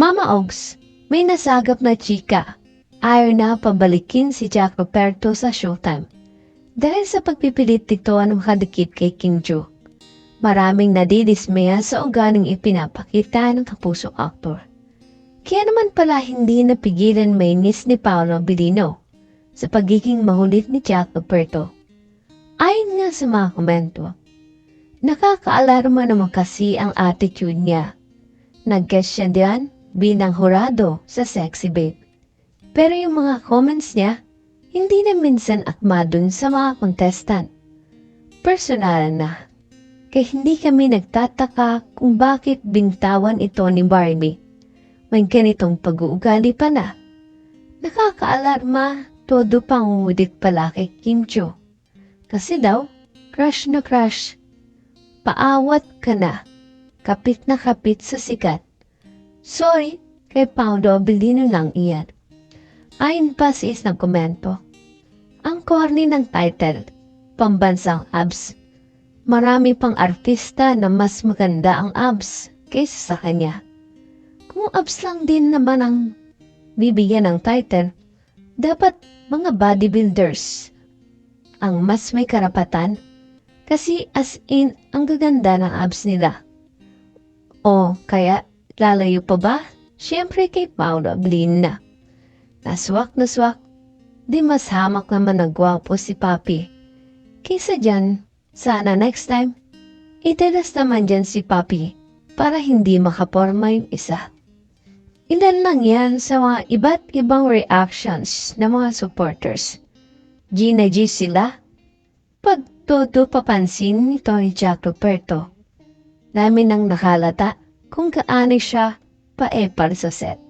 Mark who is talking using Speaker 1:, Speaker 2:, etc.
Speaker 1: Mama Ogs, may nasagap na chika. Ayaw na pabalikin si Jack Roberto sa showtime. Dahil sa pagpipilit nito ng makadikit kay King Joe. Maraming nadidismaya sa ugaling ipinapakita ng kapusong aktor. Kaya naman pala hindi napigilan mainis ni Paolo Bilino sa pagiging mahulit ni Jack Roberto. Ayon nga sa mga komento, nakakaalarma naman kasi ang attitude niya. Nag-guest siya diyan bilang hurado sa Sexy Babe. Pero yung mga comments niya, hindi na minsan akma dun sa mga contestant. Personal na. Kaya hindi kami nagtataka kung bakit bintawan ito ni Barbie. May ganitong pag-uugali pa na. Nakakaalarma, todo pang umudit pala kay Kim Cho. Kasi daw, crush na crush. Paawat ka na. Kapit na kapit sa sikat. Sorry, kay Paulo Abilino lang iyan. Ayon pa si isang komento. Ang corny ng title, Pambansang Abs. Marami pang artista na mas maganda ang abs kaysa sa kanya. Kung abs lang din naman ang bibigyan ng title, dapat mga bodybuilders ang mas may karapatan kasi as in ang gaganda ng abs nila. O kaya lalayo pa ba? Siyempre kay Paolo Ablin na. Naswak na swak, di mas hamak naman ng gwapo si Papi. Kaysa dyan, sana next time, itelas naman dyan si Papi para hindi makaporma yung isa. Ilan lang yan sa mga iba't ibang reactions ng mga supporters. G na G sila. Pag todo papansin ni Jack Roberto, namin ang nakalata kung kaano siya paepal sa set.